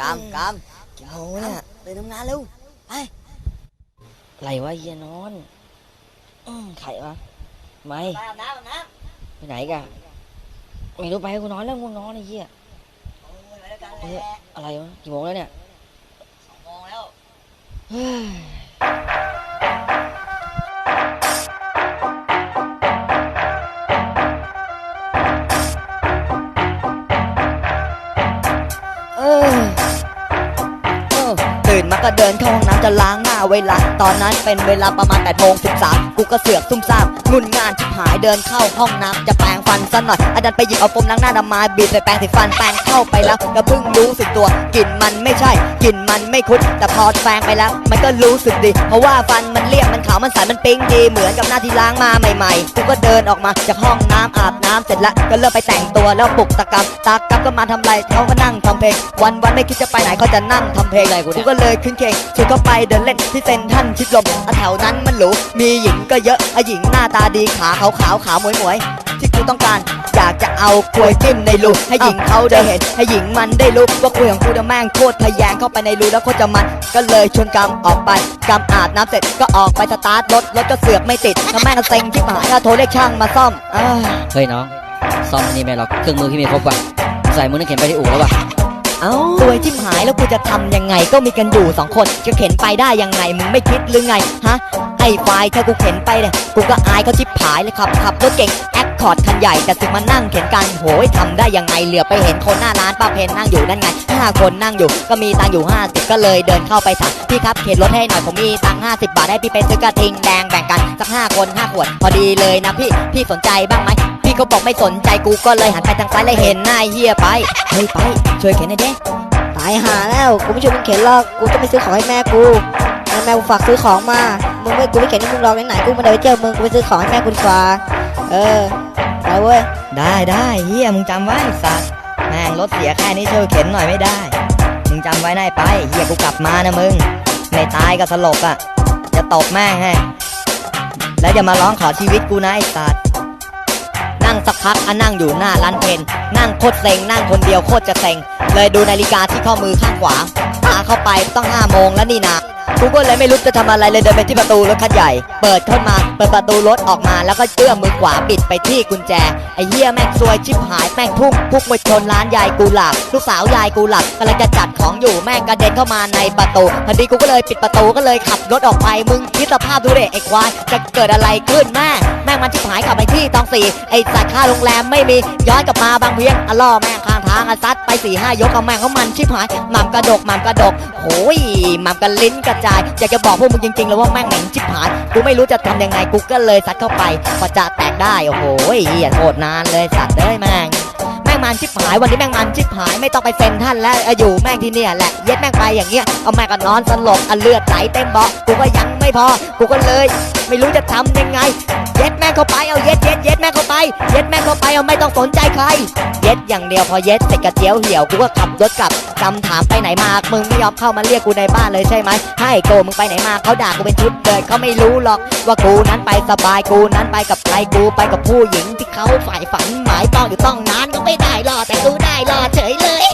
กามกามกี่โมงวะเนี่ยตื่นทำงานเร็วไปอะไรวะเฮียนอนอืมไข่วะไม่ไปอาบน้ำอาบน้ไปไหนกันไม่รู้ไปกูนอนแล้วกูนอนไอ้เหี้ยำโอ้ยไปด้วยกันเอแหอละอะไรวะกี่โมงแล้วเนี่ยสองโมงแล้ว ตื่นมาก็เดินเข้าห้องน้ำจะล้างหน้าเวลา ตอนนั้นเป็นเวลาประมาณ8โมง13 กูก็เสือกซุ่มซ่ามงุนงานชิบหายเดินเข้าห้องน้ำจะแปรงฟันซะหน่อย อาจารย์ไปหยิบเอาโฟมล้างหน้าดำมาบีบใส่แปรงสีฟันแปรงเข้าไปแล้วก็เพิ่งรู้สึกตัวกลิ่นมันไม่ใช่กลิ่นมันไม่คุ้นแต่พอแปรงไปแล้ว มันก็รู้สึกดี เพราะว่าฟันมันเรียบมันขาวมันใสมันปิ๊งดีเหมือนกับหน้าที่ล้างมาใหม่ๆ กูก็เดินออกมาจากห้องน้ำอาบน้ำเสร็จแล้วก็เริ่มไปแต่งตัวแล้วปลุกตะกับตะกับก็มาทำไรเขาก็นั่งทำเพลง วันวันไม่คิดจะไปไหนเขาจะนั่งทำเพลงอะไรกูก็เลยขึ้นเคงชวนเขาไปเดินเล่นที่เซนทันชิดลมอะแถวนั้นมันหรูมีหญิงก็เยอะอะหญิงหน้าตาดีขาขาวขาวขาวหมวยหมวยที่กูต้องการ อยากจะเอากล้วยจิ้มในรูให้หญิงเขาได้เห็น ให้หญิงมันได้รู้ว่ากล้วยของกูจะแม่งโคตรทะแยงเข้าไปในรูแล้วโคตรจะมัน ก็เลยชวนกำออกไปกำอาบน้ำเสร็จก็ออกไปสตาร์ทรถรถก็เสือกไม่ติดถ้าแม่งเซ็งที่หายก็โทรเรียกช่างมาซ่อมเอ้ยเฮ้ยน้องซ่อมนี่ไม่หรอกเครื่องมือพี่มีครบว่ะใส่มือนึกเข็นไปที่อู่แล้วว่ะเอ้าตัวจิ้มหายแล้วกูจะทำยังไงก็มีกันอยู่สองคนจะเข็นไปได้ยังไงมึงไม่คิดหรือไงฮะไอ้ควายถ้ากูเข็นไปเนี่ยกูก็อายเขาชิบหายเลยครับขับรถเก่งแอคคอร์ดคันใหญ่แต่สึกมานั่งเข็นกันโหยทำได้ยังไงเหลือไปเห็นคนหน้าร้านป้าเพนนั่งอยู่นั่นไงห้าคนนั่งอยู่ ก็มีตังอยู่ห้าสิบก็เลยเดินเข้าไปถามพี่ครับเข็นรถให้หน่อยผมมีตังห้าสิบบาทให้พี่ไปซื้อกระทิงแดงแบ่งกันสักห้าคนห้าขวดพอดีเลยนะพี่พี่สนใจบ้างไหมพี่เขาบอกไม่สนใจกูก็เลยหันไปทางซ้ายเลยเห็นหน้าเฮียไปเฮ้ยไปช่วยเข็นหน่อยเด้ตายหาแล้วกูไม่ช่วยมึงเข็นหรอกกูต้องไปซื้อของให้แม่กูแม่กูฝากซื้อของมา มึงไม่กูไม่เข็นให้มึงรอกไหนๆกูมาเดินไปเที่ยวมึงกูไปซื้อของให้แม่กูดีกว่าเออไปเว้ยได้ได้เฮียมึงจำไว้สัตว์แม่งรถเสียแค่นี้ช่วยเข็นหน่อยไม่ได้ มึงจำไว้ได้ไปเฮียกูกลับมานะมึงไม่ตายก็สลบอะจะตบแม่งให้แล้วจะมาร้องขอชีวิตกูนะไอ้สัตว์นั่งสักพักอะนั่งอยู่หน้าร้านเพนนั่งโคตรเซ็งนั่งคนเดียวโคตรจะเซ็งเลยดูนาฬิกาที่ข้อมือข้างขวาตาเข้าไปต้องห้าโมงแล้วนี่นะ กูก็เลยไม่รู้จะทำอะไรเลยเดินไปที่ประตูรถคันใหญ่ เปิดเข้ามา เปิดประตูรถออกมาแล้วก็เอื้อมมือขวาบิดไปที่กุญแจ ไอ้เหี้ยแม่งซวยชิบหายแม่งพุ่งพุ่งมาชนร้านยายกูหลับ ลูกสาวยายกูหลับกำลังจะจัดของอยู่แม่งกระเด็นเข้ามาในประตูพอดีกูก็เลยปิดประตูก็เลยขับรถออกไปมึงคิดสภาพดูเด็ไอ้ควายจะเกิดอะไรขึ้นแม่แม่งมันชิบหายกลับไปที่ตองสี่ไอ้สัตว์ค่าโรงแรมไม่มีย้อนกลับมาบางเพียงอะล่อแม่งางทางอะซัดไปสี่ห้ายกกับแม่งเขามันชิบหายหม่ำกระดกหม่ำกระดกโหยหม่ำกระลิ้นกระจายอยากจะบอกพวกมึงจริงๆเลยว่าแม่งเหม็นชิบหายกูไม่รู้จะทำยังไงกูก็เลยซัดเข้าไปพอจะแตกได้โอ้โหเหี้ยโคตรนานเลยสัตว์เอ้ยแม่งแม่งมันชิบหายวันนี้แม่งมันชิบหายไม่ต้องไปเซ็นท่านแล้วอยู่แม่งที่เนี่ยแหละเย็ดแม่งไปอย่างเงี้ยเอาแม่งก็นอนสลบเอาเลือดไหลเต็มเบาะกูก็ยังไม่พอกูก็เลย ไม่รู้จะทำยังไง เย็ดแม่งเข้าไปเอาเย็ดเย็ดเย็ดแม่งเข้า เย็ดแม่งเข้าไปเอาไม่ต้องสนใจใคร เย็ดอย่างเดียวพอเย็ดเสร็จกระเจียวเหี่ยวกูก็ขับรถกลับจำถามไปไหนมามึงไม่ยอมเข้ามาเรียกกูในบ้านเลยใช่ไหมให้โกมึงไปไหนมาเขาด่ากูเป็นชุดเลยเขาไม่รู้หรอก ว่ากูนั้นไปสบายกูนั้นไปกับใครกูไปกับผู้หญิงที่เขาฝ่ายฝันหมายต้องอยู่ต้องนานก็ไม่ได้หรอแต่กูได้หรอเฉยเลย